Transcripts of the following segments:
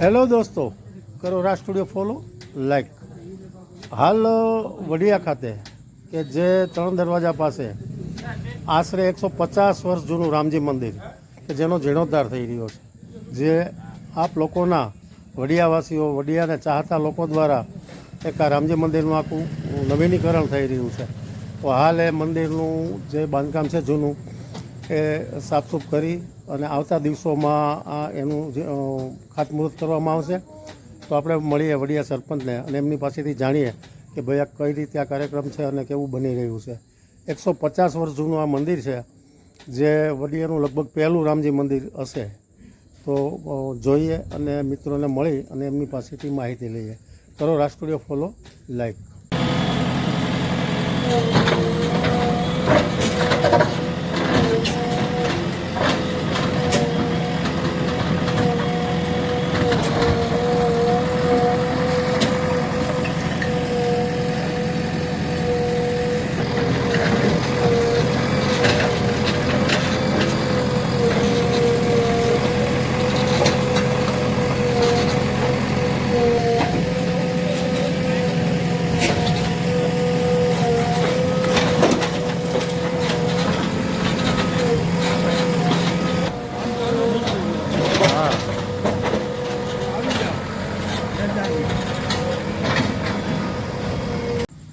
Hello દોસ્તો, કરો રાજ studio follow like હાલ વડિયા ખાતે, કે જે ત્રણ દરવાજા પાસે આશરે એકસો પચાસ વર્ષ જૂનું રામજી મંદિર, કે જેનો જીર્ણોદ્ધાર થઈ રહ્યો છે. જે આપ લોકોના વડિયાવાસીઓ વડિયાને ચાહતા લોકો દ્વારા એક આ રામજી મંદિરનું આખું નવીનીકરણ થઈ રહ્યું છે. તો હાલ એ મંદિરનું જે બાંધકામ છે જૂનું, એ સાફસૂફ કરી અને આવતા દિવસોમાં આ એનું ખાતમુહૂર્ત કરવામાં આવશે, તો આપણે મળીએ વડીયા સરપંચને અને એમની પાસેથી જાણીએ કે ભાઈ આ કઈ રીતે આ કાર્યક્રમ છે અને કેવું બની રહ્યું છે. એકસો પચાસ વર્ષ જૂનું આ મંદિર છે, જે વડિયાનું લગભગ પહેલું રામજી મંદિર હશે. તો જોઈએ અને મિત્રોને મળી અને એમની પાસેથી માહિતી લઈએ. કરો રાષ્ટ્રીય ફોલો, લાઈક.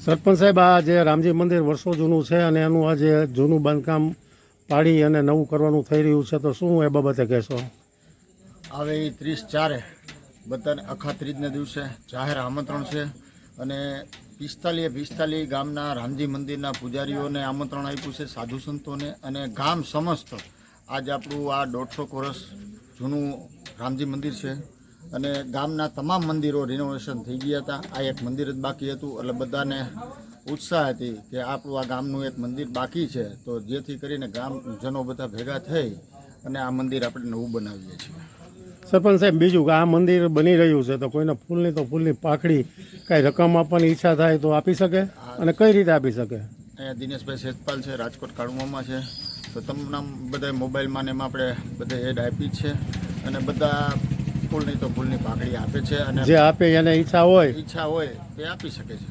સરપંચ સાહેબ, આ જે રામજી મંદિર વર્ષો જૂનું છે અને એનું આ જે જૂનું બાંધકામ પાડી અને નવું કરવાનું થઈ રહ્યું છે, તો શું એ બાબતે કહેશો? હવે ત્રીસ ચારે બધાને અખા ત્રીજના દિવસે જાહેર આમંત્રણ છે અને પિસ્તાલીએ પિસ્તાલીસ ગામના રામજી મંદિરના પૂજારીઓને આમંત્રણ આપ્યું છે, સાધુ સંતોને અને ગામ સમસ્ત. આજ આપણું આ દોઢસો વર્ષ જૂનું રામજી મંદિર છે. અને ગામના તમામ મંદિરો રિનોવેશન થઈ ગયા હતા. આ એક મંદિર જ બાકી હતું. એટલે બધાને ઉત્સાહ હતી કે આપણું આ ગામનું એક મંદિર બાકી છે. તો જેથી કરીને ગામજનો બધા ભેગા થઈ અને આ મંદિર આપણે નવું બનાવીએ છીએ. સરપંચ સાહેબ બીજું કે આ મંદિર બની રહ્યું છે તો કોઈને ફૂલની તો ફૂલની પાખડી કાંઈ રકમ આપવાની ઈચ્છા થાય તો આપી શકે? અને કઈ રીતે આપી શકે? અહીંયા દિનેશભાઈ સેતપાલ છે રાજકોટ કાળુમામાં છે. તો તમને બધા મોબાઈલમાં ને એમાં આપણે બધા એડ આપી છે. અને બધા ફૂલની તો ફૂલની પાકડી આપે છે અને જે આપે એને ઈચ્છા હોય ઈચ્છા હોય તે આપી શકે છે.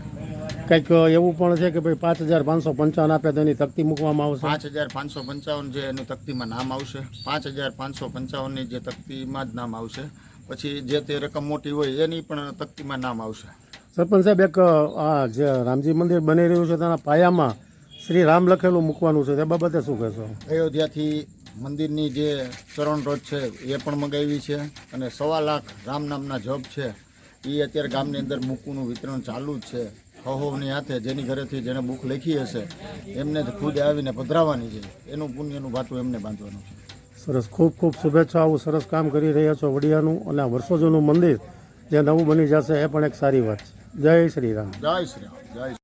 કંઈક એવું પણ છે કે ભાઈ પાંચ હજાર પાંચસો પંચાવન આપે તો એની તકતી મૂકવામાં આવશે? પાંચ હજાર પાંચસો પંચાવન જે એની તકતીમાં નામ આવશે. પાંચ હજાર પાંચસો પંચાવનની જે તકતીમાં જ નામ આવશે. પછી જે તે રકમ મોટી હોય એની પણ તકતીમાં નામ આવશે. સરપંચ સાહેબ એક આ જે રામજી મંદિર બની રહ્યું છે તેના પાયામાં શ્રી રામ લખેલું મૂકવાનું છે. તે બાબતે શું કહેશો? અયોધ્યાથી મંદિરની જે ચરણ રોજ છે એ પણ મંગાવી છે અને સવા લાખ રામ નામના જપ છે. એ અત્યારે ગામની અંદર બુકનું વિતરણ ચાલુ જ છે. હહોની હાથે જેની ઘરેથી જેને બુક લખી હશે એમને જ ખુદ આવીને પધરાવાની છે. એનું પુણ્યનું ભાતું એમને બાંધવાનું છે. સરસ ખૂબ ખૂબ શુભેચ્છા. આવું સરસ કામ કરી રહ્યા છો વડિયાનું અને આ વર્ષો જૂનું મંદિર જે નવું બની જશે એ પણ એક સારી વાત છે. જય શ્રી રામ. જય શ્રી રામ જય.